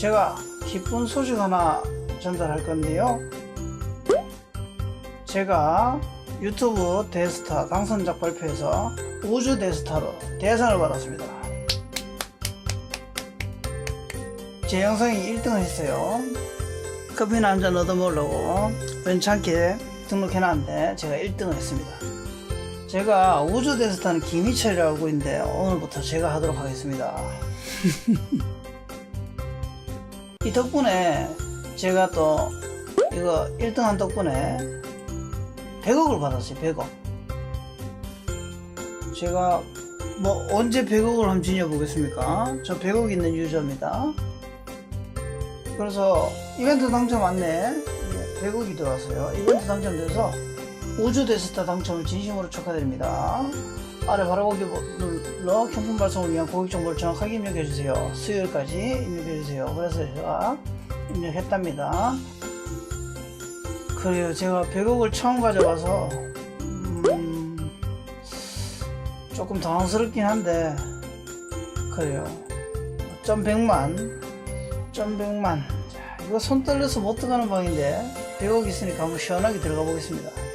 제가 기쁜 소식 하나 전달할 건데요. 제가 유튜브 대스타 당선작 발표에서 우주 대스타로 대상을 받았습니다. 제 영상이 1등을 했어요. 커피나 한잔 얻어먹으려고 괜찮게 등록해놨는데 제가 1등을 했습니다. 제가 우주 대스타는 김희철이라고 있는데 오늘부터 제가 하도록 하겠습니다. 이 덕분에 제가 또 이거 1등 한 덕분에 100억을 받았어요 100억. 제가 뭐 언제 100억을 한번 지녀보겠습니까? 저 100억 있는 유저입니다. 그래서 이벤트 당첨 안내 100억이 들어왔어요. 이벤트 당첨돼서 우주 데스타 당첨을 진심으로 축하드립니다 아래 바라보기 눌러 경품 발송을 위한 고객 정보를 정확하게 입력해 주세요. 수요일까지 입력해 주세요. 그래서 제가 입력했답니다. 그래요. 제가 100억을 처음 가져가서 음, 조금 당황스럽긴 한데 그래요. 점 100만 점 100만 자, 이거 손 떨려서 못 들어가는 방인데 100억 있으니까 한번 시원하게 들어가 보겠습니다.